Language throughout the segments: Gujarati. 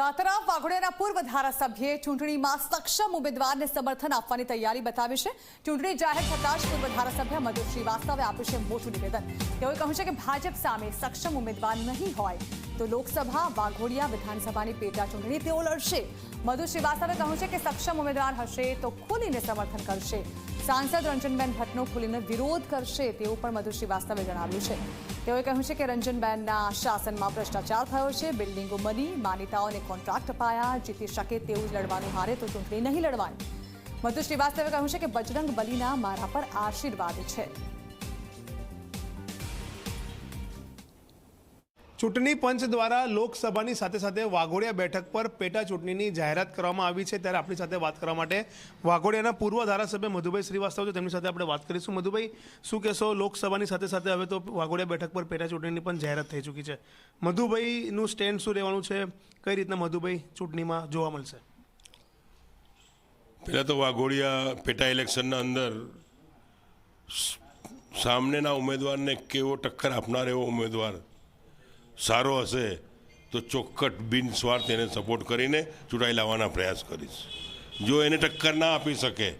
આ વાઘોડિયાના પૂર્વ ધારાસભ્યે ચૂંટણીમાં સક્ષમ ઉમેદવારને સમર્થન આપવાની તૈયારી બતાવી છે. ચૂંટણી જાહેર થતાં જ પૂર્વ ધારાસભ્ય મધુ શ્રીવાસ્તવે આપ્યું છે મોટું નિવેદન. તેઓએ કહ્યું છે કે ભાજપ સામે સક્ષમ ઉમેદવાર નહીં હોય તો લોકસભા, વાઘોડિયા વિધાનસભાની પેટા ચૂંટણી તેઓ લડશે. મધુ શ્રીવાસ્તવે કહ્યું છે કે સક્ષમ ઉમેદવાર હશે તો ખુલીને સમર્થન કરશે. સાંસદ રંજનબેન ભટ્ટનો ખુલીને વિરોધ કરશે તેવું પણ મધુ શ્રીવાસ્તવે જણાવ્યું છે. તેઓએ કહ્યું છે કે રંજનબેનના શાસનમાં ભ્રષ્ટાચાર થયો છે, બિલ્ડિંગો બની માન્યતાઓને કોન્ટ્રાક્ટ અપાયા, જીતી શકે તેવું જ લડવાનું હારે તો ચૂંટણી નહીં લડવાની મધુ શ્રીવાસ્તવે કહ્યું છે કે બજરંગ બલીના મારા પર આશીર્વાદ છે. ચૂંટણી પંચ દ્વારા લોકસભાની સાથે સાથે વાઘોડિયા બેઠક પર પેટા ચૂંટણીની જાહેરાત કરવામાં આવી છે. ત્યારે આપણી સાથે વાત કરવા માટે વાઘોડિયાના પૂર્વ ધારાસભ્ય મધુભાઈ શ્રીવાસ્તવ છે. તેમની સાથે આપણે વાત કરીશું. મધુભાઈ, શું કહેશો? લોકસભાની સાથે સાથે હવે તો વાઘોડિયા બેઠક પર પેટા ચૂંટણીની પણ જાહેરાત થઈ ચૂકી છે. મધુભાઈનું સ્ટેન્ડ શું રહેવાનું છે? કઈ રીતના મધુભાઈ ચૂંટણીમાં જોવા મળશે? પહેલાં તો વાઘોડિયા પેટા ઇલેક્શનના અંદર સામનેના ઉમેદવારને કેવો ટક્કર આપનાર એવો ઉમેદવાર સારો હશે તો ચોક્કસ બિનસ્વાર્થ એને સપોર્ટ કરીને ચૂંટાઈ લાવવાના પ્રયાસ કરીશ. જો એને ટક્કર ના આપી શકે,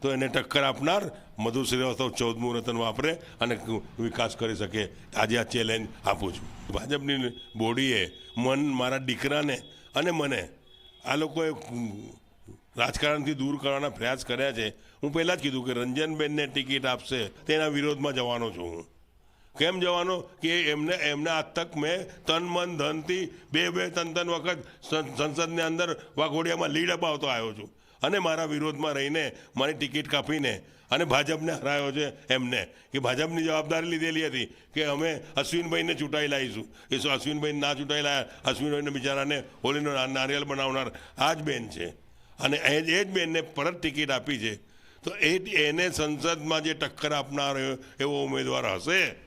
તો એને ટક્કર આપનાર મધુ શ્રીવાસ્તવ ચૌદમું રતન વાપરે અને વિકાસ કરી શકે. આજે આ ચેલેન્જ આપું છું. ભાજપની બોડીએ મન મારા દીકરાને અને મને આ લોકોએ રાજકારણથી દૂર કરવાના પ્રયાસ કર્યા છે. હું પહેલાં જ કીધું કે રંજનબેનને ટિકિટ આપશે, તેના વિરોધમાં જવાનો છું હું. કેમ જવાનો? કે એમને એમને આજ તક મેં તન, મન, ધનથી બે બે ત્રણ ત્રણ વખત સંસદની અંદર વાઘોડિયામાં લીડ અપાવતો આવ્યો છું. અને મારા વિરોધમાં રહીને મારી ટિકિટ કાપીને અને ભાજપને હરાયો છે એમને. કે ભાજપની જવાબદારી લીધેલી હતી કે અમે અશ્વિનભાઈને ચૂંટાઈ લાવીશું. એ શું અશ્વિનભાઈ ના ચૂંટાઈ લાયા? અશ્વિનભાઈને બિચારાને હોલીનો નારિયેલ બનાવનાર આ જ બેન છે. અને એ જ બેનને પરત ટિકિટ આપી છે. તો એ, એને સંસદમાં જે ટક્કર આપનાર એવો ઉમેદવાર હશે?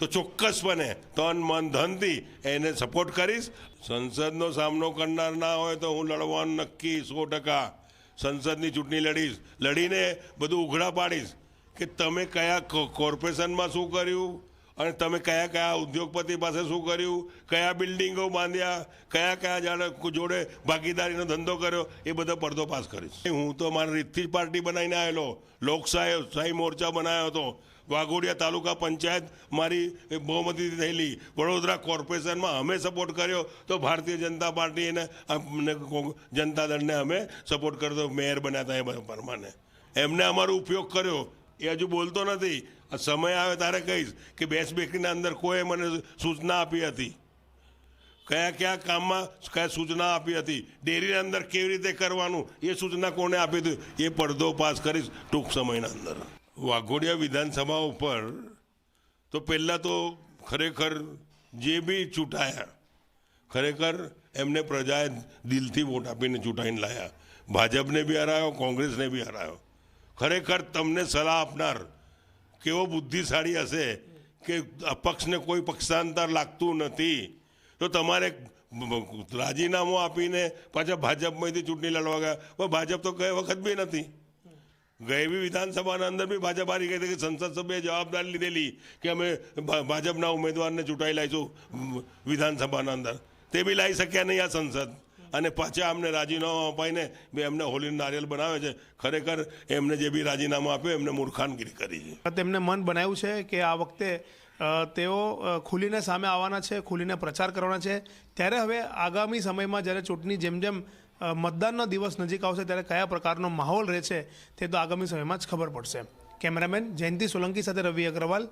તો ચોક્કસપણે તન, મન, ધનથી એને સપોર્ટ કરીશ. સંસદનો સામનો કરનાર ના હોય તો હું લડવાનું નક્કી સો ટકા. સંસદની ચૂંટણી લડીશ. લડીને બધું ઉઘડા પાડીશ. કે તમે કયા કોર્પોરેશનમાં શું કર્યું? અને તમે કયા કયા ઉદ્યોગપતિ પાસે શું કર્યું, કયા બિલ્ડિંગો બાંધ્યા, કયા કયા જાણે જોડે ભાગીદારીનો ધંધો કર્યો, એ બધો પડદો પાસ કરીશ. હું તો મારી રીતથી જ પાર્ટી બનાવીને આવેલો. લોકશાહી, શાહી મોરચા બનાવ્યો હતો. વાઘોડિયા તાલુકા પંચાયત મારી બહુમતીથી થયેલી. વડોદરા કોર્પોરેશનમાં અમે સપોર્ટ કર્યો તો ભારતીય જનતા પાર્ટી એને જનતા દળને અમે સપોર્ટ કર્યો મેયર બન્યા હતા એ પ્રમાણે એમને અમારો ઉપયોગ કર્યો. એ હજુ બોલતો નથી. સમય આવે ત્યારે કહીશ કે બેસ બેકરીના અંદર કોઈ મને સૂચના આપી હતી? કયા કયા કામમાં કયા સૂચના આપી હતી? ડેરીના અંદર કેવી રીતે કરવાનું? એ સૂચના કોને આપી હતી? એ પડદો પાસ કરીશ ટૂંક સમયના અંદર. વાઘોડિયા વિધાનસભા ઉપર તો પહેલાં તો ખરેખર જે બી ચૂંટાયા, ખરેખર એમને પ્રજાએ દિલથી વોટ આપીને ચૂંટાઈને લાયા. ભાજપને બી હરાયો, કોંગ્રેસને બી હરાયો. ખરેખર તમને સલાહ આપનાર કેવો બુદ્ધિશાળી હશે કે અપક્ષને કોઈ પક્ષાંતર લાગતું નથી. તો તમારે રાજીનામું આપીને પાછા ભાજપમાંથી ચૂંટણી લડવા ગયા. ભાજપ તો કઈ વખત બી નથી. ગઈ બી વિધાનસભાના અંદર બી ભાજપ હારી ગઈ હતી કે સંસદ સભ્યએ જવાબદારી લીધેલી કે અમે ભાજપના ઉમેદવારને ચૂંટાઈ લાવીશું વિધાનસભાના અંદર. તે બી લાવી શક્યા નહીં આ સંસદ. અને પાછા અમને રાજીનામું અપાઈને બે એમને હોલીનું નારિયેલ બનાવે છે. ખરેખર એમને જે બી રાજીનામું આપ્યું, એમને મૂર્ખાનગીરી કરી છે. તેમને મન બનાવ્યું છે કે આ વખતે તેઓ ખુલીને સામે આવવાના છે, ખુલીને પ્રચાર કરવાના છે. ત્યારે હવે આગામી સમયમાં જ્યારે ચૂંટણી જેમ જેમ મતદાનનો દિવસ નજીક આવશે, ત્યારે કયા પ્રકારનો માહોલ રહે છે તે તો આગામી સમયમાં જ ખબર પડશે. કેમેરામેન જયંતિ સોલંકી સાથે રવિ અગ્રવાલ